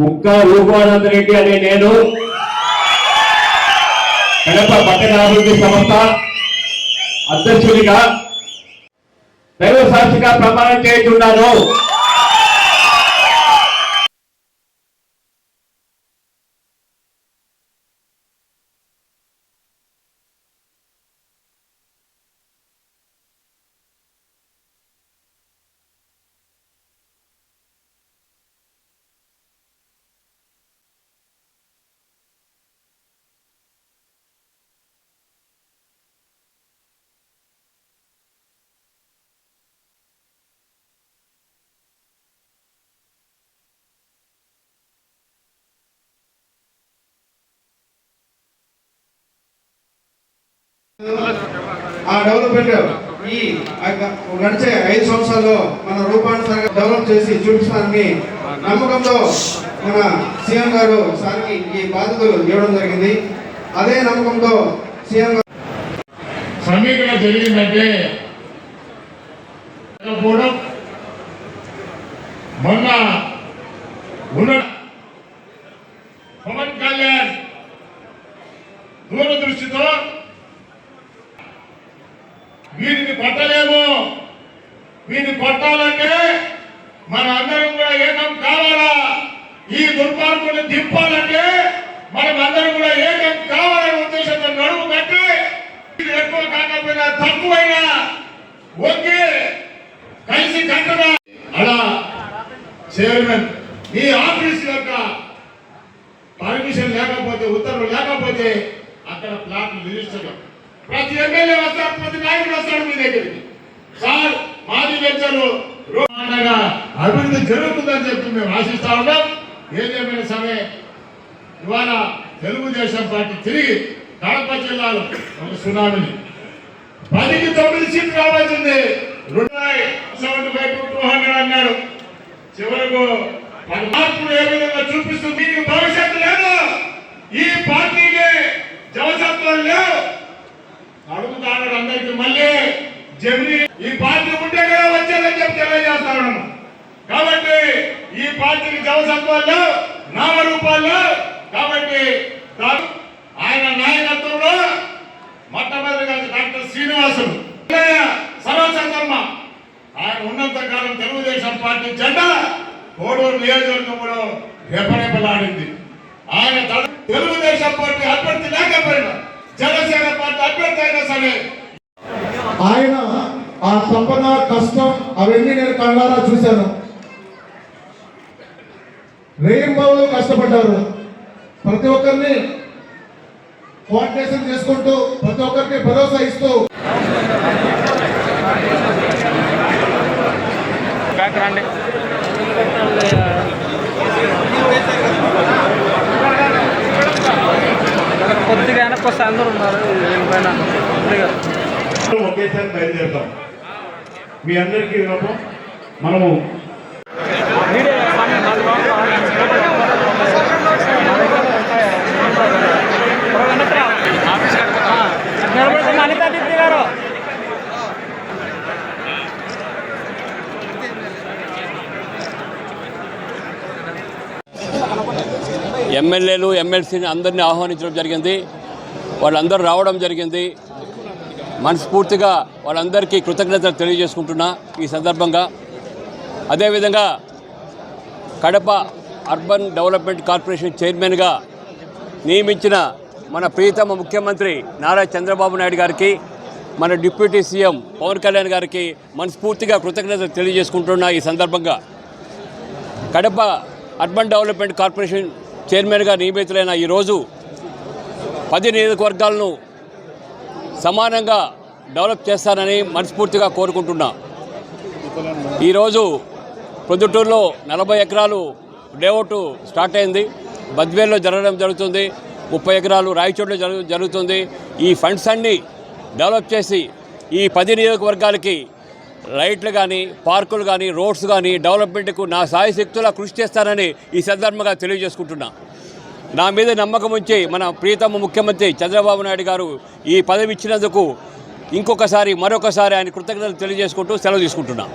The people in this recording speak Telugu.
ముక్క రూపానంద రెడ్డి అనే నేను కడప పట్టణాభివృద్ధి సంస్థ అధ్యక్షుడిగా దైవ సాక్షిగా ప్రమాణం చేస్తున్నాను ఆ డెవలప్మెంట్ ఈ నడిచే ఐదు సంవత్సరాల్లో మన రూపాన్ని డెవలప్ చేసి చూపిస్తానని నమ్మకంతో మన సీఎం గారు సార్కి ఈ బాధ్యతలు ఇవ్వడం జరిగింది. అదే నమ్మకంతో సీఎం గారు సమీకరణ జరిగిందంటే మొన్న ఉన్న పవన్ కళ్యాణ్ దూరదృష్టితో వీరిని పట్టలేము వీరిని పట్టాలంటే మన అందరం కూడా ఏకం కావాలా? ఈ దుర్మార్గుని దింపాలంటే మనం అందరం కూడా ఏకం కావాలనే ఉద్దేశంతో నడుము కట్టి ఎక్కువ కాకపోయినా తక్కువైనా ఒకే కలిసి కట్టడా? అలా చైర్మన్ ఈ ఆఫీస్ యొక్క పర్మిషన్ లేకపోతే ఉత్తర్వులు లేకపోతే అక్కడ ప్లాట్లు రిజిస్టర్ ప్రతి ఎమ్మెల్యే వస్తాడు ప్రతి నాయకుడు వస్తాడు మీ దగ్గరికి. సార్ మాది వెంచరు అభివృద్ధి జరుగుతుందని చెప్పి మేము ఆశిస్తా ఉన్నాం. ఏదేమైనా సరే ఇవాళ తెలుగుదేశం పార్టీ తిరిగి కడప జిల్లాలో ఒక సునామీని. పదికి తొమ్మిది సీట్లు రావాల్సింది. Seventy five to two hundred అన్నాడు. చివరకు మార్పులు ఏ విధంగా చూపిస్తుంది? భవిష్యత్తు లేదు. ఈ పార్టీకి జవసత్వం లేవు అడుగుతాడు అందరికి మళ్ళీ జమిని ఈ పార్టీ ఉంటే కదా వచ్చేదని చెప్పి తెలియజేస్తాను. కాబట్టి ఈ పార్టీకి జవసత్వాల్లో నామరూపాల్లో కాబట్టి ఆయన నాయకత్వంలో మొట్టమొదటిగా డాక్టర్ శ్రీనివాసుడు సర్వచంద్రమ్మ ఆయన ఉన్నంత కాలం తెలుగుదేశం పార్టీ జెండా కోడూరు నియోజకవర్గంలో రెపరెపలాడింది. ఆయన తెలుగుదేశం పార్టీ అభ్యర్థి లేకపోయినా జనసేన పార్టీ అభ్యర్థి అయినా సరే. ఆయన ఆ సంపద కష్టం అవన్నీ నేను కళ్ళారా చూశాను. రెయిన్బోలో కష్టపడ్డారు. ప్రతి ఒక్కరిని కోఆర్డినేషన్ చేసుకుంటూ ప్రతి ఒక్కరికి భరోసా ఇస్తూ కొద్దిగా వస్తే అందరూ ఉన్నారు పైన కొద్దిగా ఒకేసారి బయలుదేరుతాం. మీ అందరికీ మనము ఎమ్మెల్యేలు ఎమ్మెల్సీని అందరినీ ఆహ్వానించడం జరిగింది. వాళ్ళందరూ రావడం జరిగింది. మనస్ఫూర్తిగా వాళ్ళందరికీ కృతజ్ఞతలు తెలియజేసుకుంటున్నా ఈ సందర్భంగా. అదేవిధంగా కడప అర్బన్ డెవలప్మెంట్ కార్పొరేషన్ చైర్మన్గా నియమించిన మన ప్రియతమ ముఖ్యమంత్రి నారా చంద్రబాబు నాయుడు గారికి మన డిప్యూటీ సీఎం పవన్ కళ్యాణ్ గారికి మనస్ఫూర్తిగా కృతజ్ఞతలు తెలియజేసుకుంటున్నా ఈ సందర్భంగా. కడప అర్బన్ డెవలప్మెంట్ కార్పొరేషన్ చైర్మన్గా నియమితులైన ఈరోజు పది నియోజకవర్గాలను సమానంగా డెవలప్ చేస్తానని మనస్ఫూర్తిగా కోరుకుంటున్నా. ఈరోజు ప్రొద్దుటూరులో నలభై ఎకరాలు లేఅవుట్ స్టార్ట్ అయింది. బద్వేల్లో జరగడం జరుగుతుంది. ముప్పై ఎకరాలు రాయచోట్లో జరుగు జరుగుతుంది. ఈ ఫండ్స్ అన్నీ డెవలప్ చేసి ఈ పది నియోజకవర్గాలకి లైట్లు కానీ పార్కులు కానీ రోడ్స్ కానీ డెవలప్మెంట్కు నా సాయశక్తుల కృషి చేస్తానని ఈ సందర్భంగా తెలియజేసుకుంటున్నా. నా మీద నమ్మకం ఉంచి మన ప్రియతమ ముఖ్యమంత్రి చంద్రబాబు నాయుడు గారు ఈ పదవి ఇచ్చినందుకు ఇంకొకసారి మరొకసారి ఆయన కృతజ్ఞతలు తెలియజేసుకుంటూ సెలవు తీసుకుంటున్నాను